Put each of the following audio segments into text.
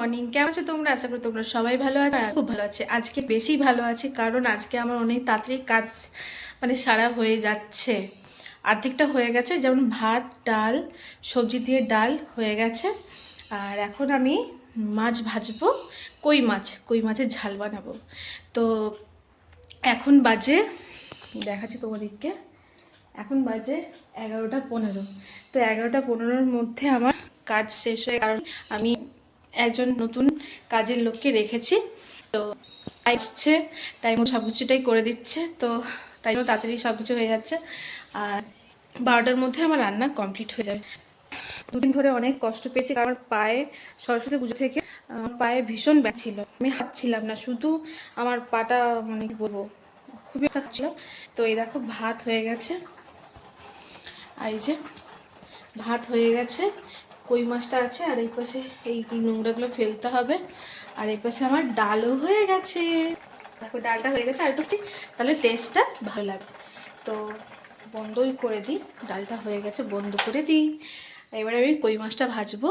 Morning কেমন আছো তোমরা? আশা করি তোমরা সবাই ভালো আছো খুব ভালো আছে। আজকে বেশি ভালো আছে কারণ আজকে আমার অনেক তাড়াতাড়ি কাজ মানে সারা হয়ে যাচ্ছে। অর্ধেকটা হয়ে গেছে, যেমন ভাত, ডাল, সবজি দিয়ে ডাল হয়ে গেছে। আর এখন আমি মাছ ভাজবো, কই মাছ, কই মাছের ঝাল বানাবো। তো এখন বাজে, দেখাচ্ছি তোমাদেরকে, এখন বাজে এগারোটা পনেরো। তো এগারোটা পনেরোর মধ্যে আমার কাজ শেষ হয়ে কারণ আমি একজন নতুন কাজের লোককে রেখেছি। তো আসছে টাইম সব কিছুটাই করে দিচ্ছে। তো তাই জন্য তাড়াতাড়ি সব কিছু হয়ে যাচ্ছে। আর বারোটার মধ্যে আমার রান্না কমপ্লিট হয়ে যাবে। দুদিন ধরে অনেক কষ্ট পেয়েছি, কারণ আমার পায়ে সরস্বতী পুজো থেকে আমার পায়ে ভীষণ ব্যথছিল আমি হাঁটছিলাম না, শুধু আমার পাটা মানে কি বলব, খুবই ছিল তো এই দেখো ভাত হয়ে গেছে। আর এই যে ভাত হয়ে গেছে কই মাছটা আছে, আর এই পাশে এই নোংরাগুলো ফেলতে হবে। আর এই পাশে আমার ডালও হয়ে গেছে। দেখো, ডালটা হয়ে গেছে, আর একটু তাহলে টেস্টটা ভালো লাগবে। তো বন্ধই করে দিই, ডালটা হয়ে গেছে, বন্ধ করে দিই। এবারে আমি কই মাছটা ভাজবো।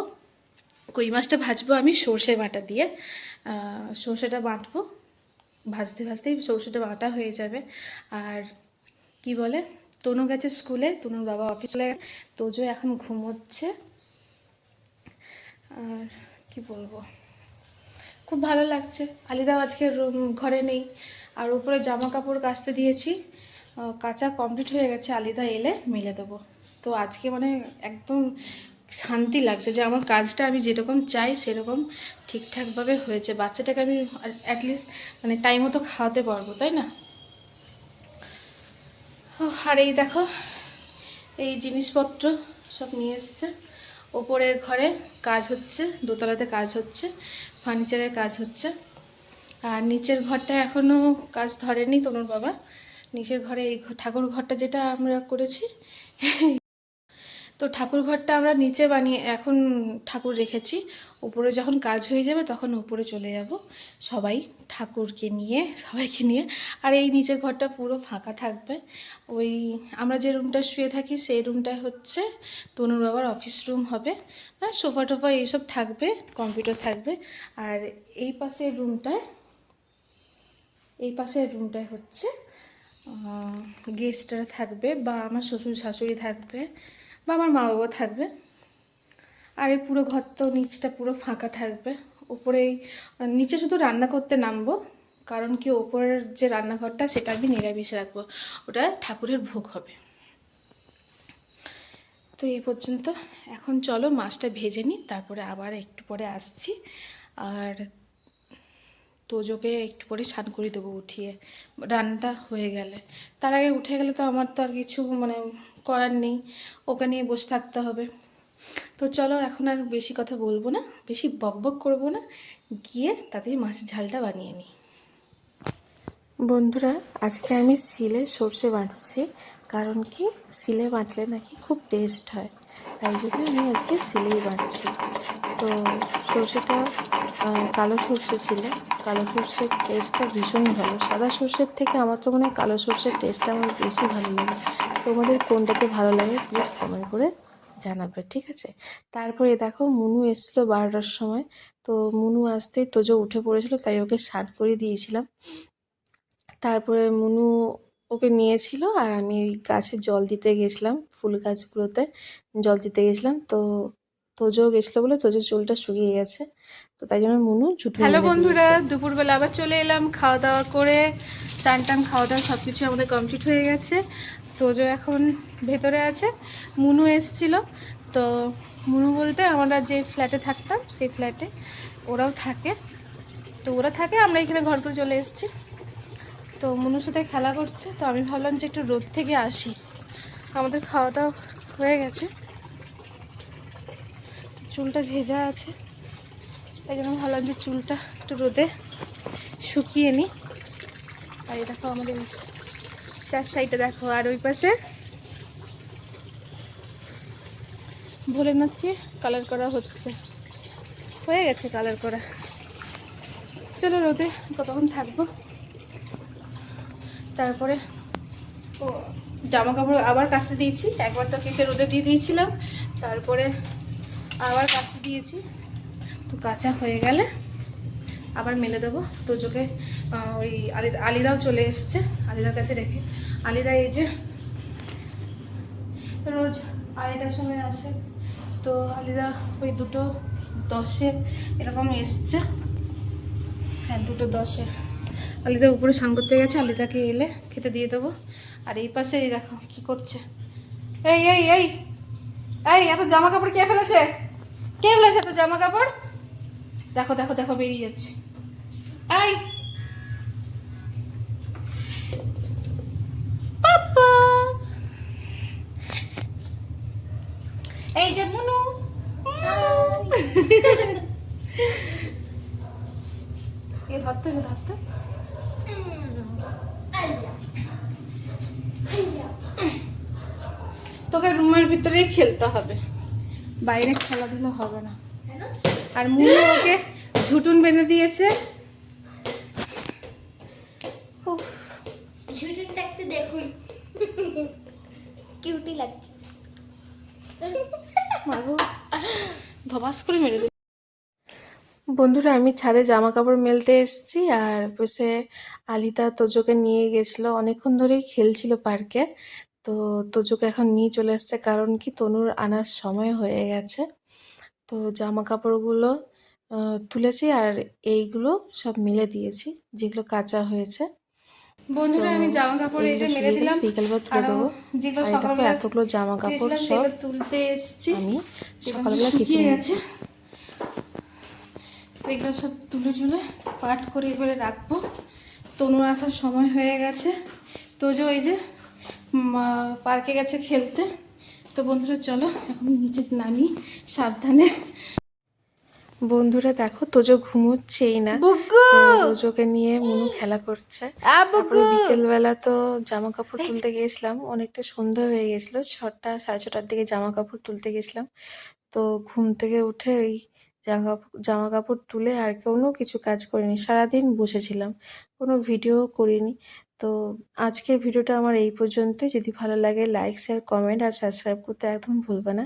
কই মাছটা ভাজবো আমি সর্ষে বাটা দিয়ে। সর্ষেটা বাটবো ভাজতে ভাজতেই সর্ষেটা বাটা হয়ে যাবে। আর কি বলে, তনু গেছে স্কুলে, তনুর বাবা অফিস চলে গেছে। তোজো এখন ঘুমোচ্ছে। আর কি বলব? খুব ভালো লাগছে। আলিদাও আজকে ঘরে নেই। আর উপরে জামা কাপড় কাচতে দিয়েছি। কাচা কমপ্লিট হয়ে গেছে। আলিদা এলে মেলে দেবো। তো আজকে মানে একদম শান্তি লাগছে যে আমার কাজটা আমি যেরকম চাই সেরকম ঠিকঠাকভাবে হয়েছে। বাচ্চাটাকে আমি অ্যাটলিস্ট মানে টাইম মতো খাওয়াতে পারব, তাই না? আর এই দেখো, এই জিনিসপত্র সব নিয়ে এসছে। ওপরে ঘরে কাজ হচ্ছে, দোতলাতে কাজ হচ্ছে, ফার্নিচারের কাজ হচ্ছে। আর নিচের ঘরটা এখনও কাজ ধরেনি তনুর বাবা। নিচের ঘরে এই ঠাকুর ঘরটা যেটা আমরা করেছি তো ঠাকুর ঘরটা আমরা নিচে বানিয়ে এখন ঠাকুর রেখেছি। উপরে যখন কাজ হয়ে যাবে তখন উপরে চলে যাব। সবাই ঠাকুরকে নিয়ে, সবাইকে নিয়ে। আর এই নিচের ঘরটা পুরো ফাঁকা থাকবে। ওই আমরা যে রুমটা শুয়ে থাকি সেই রুমটায় হচ্ছে তনুর বাবার অফিস রুম হবে। মানে সোফা টোফা এইসব থাকবে, কম্পিউটার থাকবে। আর এই পাশের রুমটায়, এই পাশের রুমটায় হচ্ছে গেস্টরা থাকবে বা আমার শ্বশুর শাশুড়ি থাকবে। বা আমার মা বাবা থাকবে। আর এই পুরো ঘর তো নিচটা পুরো ফাঁকা থাকবে। উপরেই নিচে শুধু রান্না করতে নামবো, কারণ কি ওপরের যে রান্নাঘরটা সেটা আমি নিরামিষ রাখব। ওটা ঠাকুরের ভোগ হবে। তো এই পর্যন্ত। এখন চলো মাছটা ভেজে নিই, তারপরে আবার একটু পরে আসছি। আর তোজোকে একটু পরে স্নান করে দেবো উঠিয়ে। রান্নাটা হয়ে গেলে। তার আগে উঠে গেলে তো আমার তো আর কিছু মানে করার নেই। ওকে নিয়ে বসে থাকতে হবে। তো চলো এখন আর বেশি কথা বলব না, বেশি বকবক করব না। গিয়ে তাড়াতাড়ি মাছের ঝালটা বানিয়ে নিই। বন্ধুরা, আজকে আমি সিলে সর্ষে বাঁটছি। কারণ কি? সিলে বাটলে নাকি খুব টেস্ট হয়। তাই জন্য আমি আজকে সিলেই বাটছি। তো সর্ষেটা কালো সর্ষে ছিল। কালো সর্ষের টেস্টটা ভীষণ ভালো। সাদা সর্ষের থেকে আমার তো মনে হয় কালো সর্ষের টেস্টটা আমার বেশি ভালো লাগে। তোমাদের কোনটাতে ভালো লাগে প্লিজ কমেন্ট করে জানাবে ঠিক আছে? তারপরে দেখো মুনু এসেছিল বারোটার সময়। তো মুনু আসতেই তোজো উঠে পড়েছিল তাই ওকে স্নান করে দিয়েছিলাম। তারপরে মুনু ওকে নিয়েছিল আর আমি ওই গাছে জল দিতে গেছিলাম ফুল গাছগুলোতে জল দিতে গেছিলাম। তো তোজো গেছিল বলে তোজোর চুলটা শুকিয়ে গেছে। তো তাই জন্য মুনু ছুটু হ্যালো বন্ধুরা দুপুরবেলা আবার চলে এলাম খাওয়া দাওয়া করে। স্নান টান খাওয়া দাওয়া সব কিছু আমাদের কমপ্লিট হয়ে গেছে। তোজো এখন ভেতরে আছে মুনু এসছিল। তো মুনু বলতে আমরা যে ফ্ল্যাটে থাকতাম সেই ফ্ল্যাটে ওরাও থাকে। তো ওরা থাকে আমরা এখানে ঘর করে চলে এসেছি। তো মুনুর সাথে খেলা করছে। তো আমি ভাবলাম যে একটু রোদ থেকে আসি। আমাদের খাওয়া দাওয়া হয়ে গেছে। চুলটা ভেজা আছে। তাই জন্য ভাবলাম যে চুলটা একটু রোদে শুকিয়ে নিই। আর দেখো আমাদের চার সাইডে দেখো, আর ওই পাশে ভোলেনাথকে কালার করা হচ্ছে। হয়ে গেছে কালার করা। চলো রোদে কতক্ষণ থাকব? তারপরে ও জামা কাপড় আবার কাচতে দিয়েছি, একবার তো কেচে রোদে দিয়ে দিয়েছিলাম। তারপরে আবার কাচতে দিয়েছি। তো কাঁচা হয়ে গেলে আবার মেলে দেবো। আহ, ওই আলি আলিদাও চলে এসছে। আলিদার কাছে রেখে। আলিদা এই যে রোজ আড়াইটার সময় আসে। তো আলিদা ওই দুটো দশে এরকম এসছে। হ্যাঁ দুটো দশে। আলিদা উপরে স্নান করতে গেছে। আলিদাকে এলে খেতে দিয়ে দেবো। আর এই পাশে এই দেখো কি করছে। এই এই এই এই এত জামা কাপড় কে ফেলেছে? কে ফেলেছে এত জামা কাপড় দেখো দেখো দেখো বেরিয়ে যাচ্ছে। এই! এই যে মুনু। এ ধরতে এ ধরতে। তোকে রুমের ভিতরেই খেলতে হবে। বাইরে খেলাধুলো হবে না। আর মুনু ওকে ঝুটুন বেঁধে দিয়েছে। ঝুটুনটা একটু দেখুন। কিউটি লাগছে। মাগো ধবাস করে মেরে দিল। বন্ধুরা আমি ছাদে জামা কাপড় মেলতে এসেছি আর বসে আলিতা তোজোকে নিয়ে গেছিল। অনেকক্ষণ ধরেই খেলছিল পার্কে। তো তোজোকে এখন নিয়ে চলে এসছে কারণ কি তনুর আনার সময় হয়ে গেছে। তো জামা কাপড়গুলো তুলেছি আর এইগুলো সব মিলে দিয়েছি যেগুলো কাঁচা হয়েছে। বন্ধুরা আমি জামা কাপড় এই যে মেরে দিলাম। বিকেলবেলা তুলে দেবো। যেগুলো সকালবেলা এতগুলো জামা কাপড় সব তুলতে এসেছি। আমি সকালবেলা কেচে শুকিয়ে গেছে। এগুলো সব তুলে তুলে পাট করে এবারে রাখব। তনুর আসার সময় হয়ে গেছে। ওই যে উম, আহ, পার্কে গেছে খেলতে। তো বন্ধুরা চলো এখন নিচে নামি সাবধানে। বন্ধুরা দেখো তোজো ঘুমোচ্ছেই না। তোজোকে নিয়ে মুনু খেলা করছে। বিকেলবেলা তো জামা কাপড় তুলতে গিয়েছিলাম। অনেকটা সন্ধ্যা হয়ে গেছিল ছটা সাড়ে ছটার দিকে জামা কাপড় তুলতে গেছিলাম তো ঘুম থেকে উঠে ওই জামা কাপড় জামা কাপড় তুলে আর কোনো কিছু কাজ করিনি। সারাদিন বসেছিলাম কোনো ভিডিও করিনি। তো আজকের ভিডিওটা আমার এই পর্যন্তই। যদি ভালো লাগে লাইক শেয়ার কমেন্ট আর সাবস্ক্রাইব করতে একদম ভুলবে না।